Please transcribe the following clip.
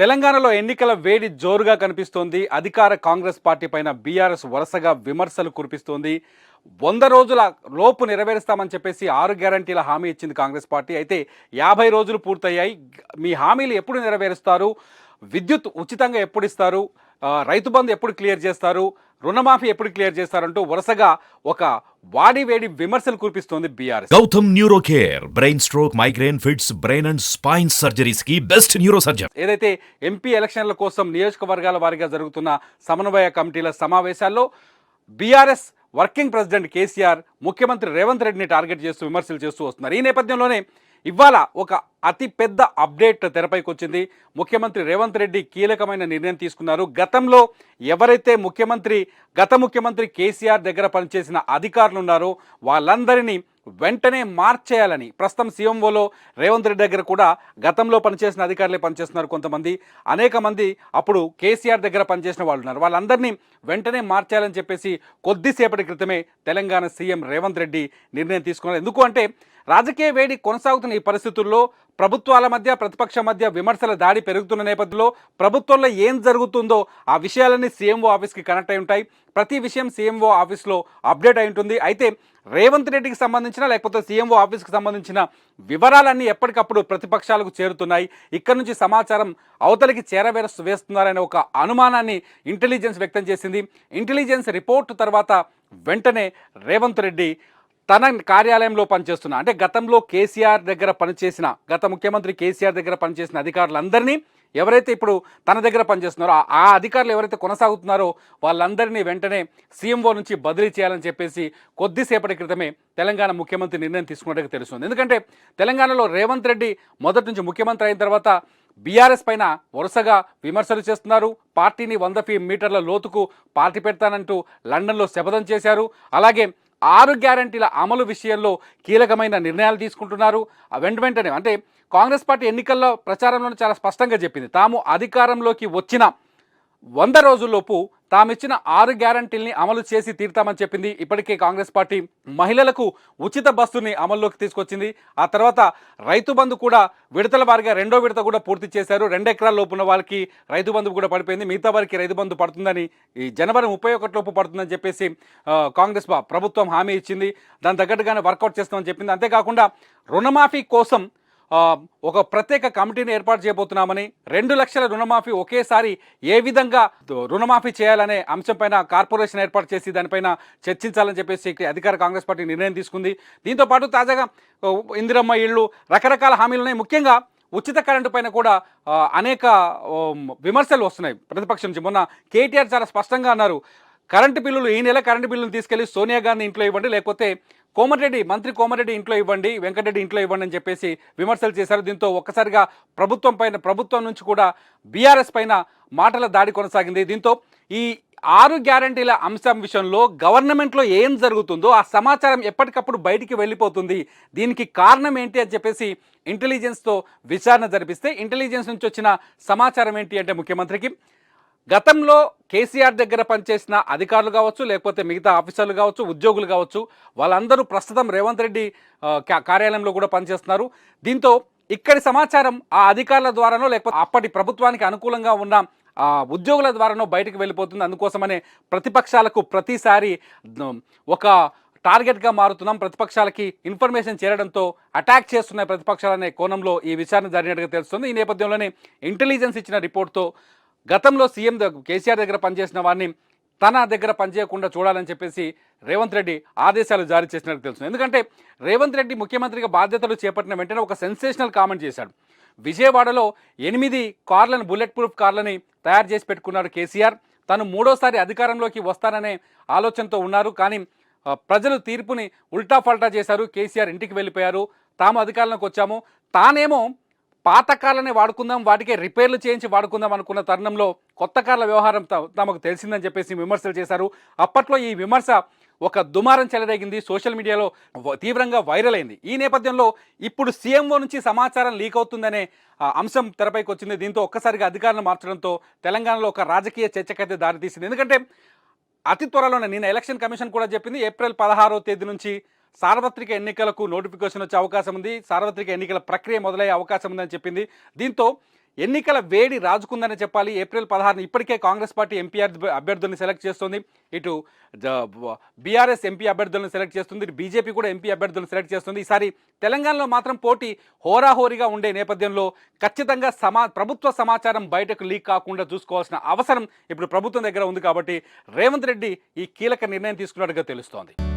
తెలంగాణలో ఎన్నికల వేడి జోరుగా కనిపిస్తోంది. అధికార కాంగ్రెస్ పార్టీ పైన బీఆర్ఎస్ వరుసగా విమర్శలు కురిపిస్తోంది. వంద రోజుల లోపు నెరవేరుస్తామని చెప్పేసి ఆరు గ్యారంటీల హామీ ఇచ్చింది కాంగ్రెస్ పార్టీ. అయితే యాభై రోజులు పూర్తయ్యాయి. మీ హామీలు ఎప్పుడు నెరవేరుస్తారు? విద్యుత్ ఉచితంగా ఎప్పుడు ఇస్తారు? రైతు బంధు ఎప్పుడు క్లియర్ చేస్తారు? రుణమాఫీ ఎప్పుడు క్లియర్ చేస్తారంటూ వరుసగా ఒక వాడి వేడి విమర్శలు కురిపిస్తోంది BRS. Gautam neuro care brain stroke migraine fits brain and spine సర్జరీస్కి best neuro surgeon ఏదైతే ఎంపీ ఎలక్షన్ల కోసం నియోజకవర్గాల వారీగా జరుగుతున్న సమన్వయ కమిటీల సమావేశాల్లో బీఆర్ఎస్ వర్కింగ్ ప్రెసిడెంట్ కేసీఆర్ ముఖ్యమంత్రి రేవంత్ రెడ్డిని టార్గెట్ చేస్తూ విమర్శలు చేస్తూ వస్తున్నారు. ఈ నేపథ్యంలోనే ఇవాళ ఒక అతిపెద్ద అప్డేట్ తెరపైకి వచ్చింది ముఖ్యమంత్రి రేవంత్ రెడ్డి కీలకమైన నిర్ణయం తీసుకున్నారు. గతంలో ఎవరైతే ముఖ్యమంత్రి గత ముఖ్యమంత్రి కేసీఆర్ దగ్గర పనిచేసిన అధికారులు ఉన్నారో వాళ్ళందరినీ వెంటనే మార్చేయాలని. ప్రస్తుతం సీఎంఓలో రేవంత్ రెడ్డి దగ్గర కూడా గతంలో పనిచేసిన అధికారులే పనిచేస్తున్నారు కొంతమంది. అనేక మంది అప్పుడు కేసీఆర్ దగ్గర పనిచేసిన వాళ్ళు ఉన్నారు. వాళ్ళందరినీ వెంటనే మార్చేయాలని చెప్పేసి కొద్దిసేపటి క్రితమే తెలంగాణ సీఎం రేవంత్ రెడ్డి నిర్ణయం తీసుకున్నారు. ఎందుకు అంటే రాజకీయ వేడి కొనసాగుతున్న ఈ పరిస్థితుల్లో ప్రభుత్వాల మధ్య ప్రతిపక్ష మధ్య విమర్శల దాడి పెరుగుతున్న నేపథ్యంలో ప్రభుత్వంలో ఏం జరుగుతుందో ఆ విషయాలన్నీ సీఎంఓ ఆఫీస్కి కనెక్ట్ అయి ఉంటాయి. ప్రతి విషయం సీఎంఓ ఆఫీస్లో అప్డేట్ అయి ఉంటుంది. అయితే రేవంత్ రెడ్డికి సంబంధించిన లేకపోతే సీఎంఓ ఆఫీస్కి సంబంధించిన వివరాలన్నీ ఎప్పటికప్పుడు ప్రతిపక్షాలకు చేరుతున్నాయి. ఇక్కడ నుంచి సమాచారం అవతలికి చేరవేర వేస్తున్నారనే ఒక అనుమానాన్ని ఇంటెలిజెన్స్ వ్యక్తం చేసింది. ఇంటెలిజెన్స్ రిపోర్ట్ తర్వాత వెంటనే రేవంత్ రెడ్డి తన కార్యాలయంలో పనిచేస్తున్న అంటే గతంలో కేసీఆర్ దగ్గర పనిచేసిన గత ముఖ్యమంత్రి కేసీఆర్ దగ్గర పనిచేసిన అధికారులందరినీ ఎవరైతే ఇప్పుడు తన దగ్గర పనిచేస్తున్నారో ఆ- ఆ అధికారులు ఎవరైతే కొనసాగుతున్నారో వాళ్ళందరినీ వెంటనే సీఎంఓ నుంచి బదిలీ చేయాలని చెప్పేసి కొద్దిసేపటి క్రితమే తెలంగాణ ముఖ్యమంత్రి నిర్ణయం తీసుకున్నట్టుగా తెలుస్తుంది. ఎందుకంటే తెలంగాణలో రేవంత్ రెడ్డి మొదటి నుంచి ముఖ్యమంత్రి అయిన తర్వాత బీఆర్ఎస్ పైన వరుసగా విమర్శలు చేస్తున్నారు. పార్టీని వంద ఫీ మీటర్ల లోతుకు పార్టీ పెడతానంటూ లండన్లో శపథం చేశారు. అలాగే ఆరు గ్యారంటీల అమలు విషయంలో కీలకమైన నిర్ణయాలు తీసుకుంటున్నారు. వెంట వెంటనే అంటే కాంగ్రెస్ పార్టీ ఎన్నికల్లో ప్రచారంలో చాలా స్పష్టంగా చెప్పింది. తాము అధికారంలోకి వచ్చిన వంద రోజుల్లోపు తామిచ్చిన ఆరు గ్యారంటీల్ని అమలు చేసి తీరుతామని చెప్పింది. ఇప్పటికే కాంగ్రెస్ పార్టీ మహిళలకు ఉచిత బస్సుని అమల్లోకి తీసుకొచ్చింది. ఆ తర్వాత రైతు బంధు కూడా విడతల వారిగా రెండో విడత కూడా పూర్తి చేశారు. రెండు ఎకరాల లోపు ఉన్న వాళ్ళకి రైతు బంధు కూడా పడిపోయింది. మిగతా వారికి రైతు బంధు పడుతుందని ఈ జనవరి ముప్పై ఒకటి లోపు పడుతుందని చెప్పేసి కాంగ్రెస్ ప్రభుత్వం హామీ ఇచ్చింది. దాని తగ్గట్టుగానే వర్కౌట్ చేస్తామని చెప్పింది. అంతేకాకుండా రుణమాఫీ కోసం ఒక ప్రత్యేక కమిటీని ఏర్పాటు చేయబోతున్నామని రెండు లక్షల రుణమాఫీ ఒకేసారి ఏ విధంగా రుణమాఫీ చేయాలనే అంశంపైన కార్పొరేషన్ ఏర్పాటు చేసి దానిపైన చర్చించాలని చెప్పేసి అధికార కాంగ్రెస్ పార్టీ నిర్ణయం తీసుకుంది. దీంతో పాటు తాజాగా ఇందిరమ్మ ఇళ్ళు రకరకాల హామీలున్నాయి ముఖ్యంగా ఉచిత కరెంటు పైన కూడా అనేక విమర్శలు వస్తున్నాయి. ప్రతిపక్షం నుంచి మొన్న కేటీఆర్ చాలా స్పష్టంగా అన్నారు కరెంటు బిల్లులు ఈ నెల కరెంటు బిల్లులు తీసుకెళ్ళి సోనియా గాంధీ ఇంట్లో ఇవ్వండి లేకపోతే కోమటిరెడ్డి మంత్రి కోమటిరెడ్డి ఇంట్లో ఇవ్వండి వెంకటరెడ్డి ఇంట్లో ఇవ్వండి అని చెప్పేసి విమర్శలు చేశారు. దీంతో ఒక్కసారిగా ప్రభుత్వం పైన ప్రభుత్వం నుంచి కూడా బీఆర్ఎస్ పైన మాటల దాడి కొనసాగింది. దీంతో ఈ ఆరు గ్యారంటీల అంశం విషయంలో గవర్నమెంట్లో ఏం జరుగుతుందో ఆ సమాచారం ఎప్పటికప్పుడు బయటికి వెళ్ళిపోతుంది. దీనికి కారణం ఏంటి అని చెప్పేసి ఇంటెలిజెన్స్తో విచారణ జరిపిస్తే ఇంటెలిజెన్స్ నుంచి వచ్చిన సమాచారం ఏంటి అంటే ముఖ్యమంత్రికి గతంలో కేసీఆర్ దగ్గర పనిచేసిన అధికారులు కావచ్చు లేకపోతే మిగతా ఆఫీసర్లు కావచ్చు ఉద్యోగులు కావచ్చు వాళ్ళందరూ ప్రస్తుతం రేవంత్ రెడ్డి కార్యాలయంలో కూడా పనిచేస్తున్నారు. దీంతో ఇక్కడి సమాచారం ఆ అధికారుల ద్వారానో లేకపోతే అప్పటి ప్రభుత్వానికి అనుకూలంగా ఉన్న ఆ ఉద్యోగుల ద్వారానో బయటకు వెళ్ళిపోతుంది. అందుకోసమనే ప్రతిపక్షాలకు ప్రతిసారి ఒక టార్గెట్గా మారుతున్నాం. ప్రతిపక్షాలకి ఇన్ఫర్మేషన్ చేరడంతో అటాక్ చేస్తున్న ప్రతిపక్షాలనే కోణంలో ఈ విచారణ జరిగినట్టుగా తెలుస్తుంది. ఈ నేపథ్యంలోనే ఇంటెలిజెన్స్ ఇచ్చిన రిపోర్ట్తో గతంలో సీఎం కేసీఆర్ దగ్గర పనిచేసిన వారిని తన దగ్గర పనిచేయకుండా చూడాలని చెప్పేసి రేవంత్ రెడ్డి ఆదేశాలు జారీ చేసినట్టు తెలుసు ఎందుకంటే రేవంత్ రెడ్డి ముఖ్యమంత్రిగా బాధ్యతలు చేపట్టిన వెంటనే ఒక సెన్సేషనల్ కామెంట్ చేశాడు. విజయవాడలో ఎనిమిది కార్లను బుల్లెట్ ప్రూఫ్ కార్లని తయారు చేసి పెట్టుకున్నాడు కేసీఆర్. తను మూడోసారి అధికారంలోకి వస్తాననే ఆలోచనతో ఉన్నారు. కానీ ప్రజలు తీర్పుని ఉల్టా ఫల్టా చేశారు. కేసీఆర్ ఇంటికి వెళ్ళిపోయారు. తాము అధికారంలోకి వచ్చాము. తానేమో పాత కార్లనే వాడుకుందాం వాటికే రిపేర్లు చేయించి వాడుకుందాం అనుకున్న తరుణంలో కొత్త కార్ల వ్యవహారం తమకు తెలిసిందని చెప్పేసి విమర్శలు చేశారు. అప్పట్లో ఈ విమర్శ ఒక దుమారం చెలరేగింది. సోషల్ మీడియాలో తీవ్రంగా వైరల్ అయింది. ఈ నేపథ్యంలో ఇప్పుడు సీఎంఓ నుంచి సమాచారం లీక్ అవుతుందనే అంశం తెరపైకి వచ్చింది. దీంతో ఒక్కసారిగా అధికారులు మార్చడంతో తెలంగాణలో ఒక రాజకీయ చర్చకైతే దారితీసింది. ఎందుకంటే అతి త్వరలోనే నిన్న ఎలక్షన్ కమిషన్ కూడా చెప్పింది ఏప్రిల్ పదహారో తేదీ నుంచి సార్వత్రిక ఎన్నికలకు నోటిఫికేషన్ వచ్చే అవకాశం ఉంది. సార్వత్రిక ఎన్నికల ప్రక్రియ మొదలయ్యే అవకాశం ఉందని చెప్పింది. దీంతో ఎన్నికల వేడి రాజుకుందని చెప్పాలి. ఏప్రిల్ పదహారున ఇప్పటికే కాంగ్రెస్ పార్టీ ఎంపీ అభ్య- అభ్యర్థుల్ని సెలెక్ట్ చేస్తుంది. ఇటు బీఆర్ఎస్ ఎంపీ అభ్యర్థులను సెలెక్ట్ చేస్తుంది. ఇటు బీజేపీ కూడా ఎంపీ అభ్యర్థులను సెలెక్ట్ చేస్తుంది. ఈసారి తెలంగాణలో మాత్రం పోటీ హోరాహోరీగా ఉండే నేపథ్యంలో ఖచ్చితంగా సమా ప్రభుత్వ సమాచారం బయటకు లీక్ కాకుండా చూసుకోవాల్సిన అవసరం ఇప్పుడు ప్రభుత్వం దగ్గర ఉంది కాబట్టి రేవంత్ రెడ్డి ఈ కీలక నిర్ణయం తీసుకున్నట్టుగా తెలుస్తోంది.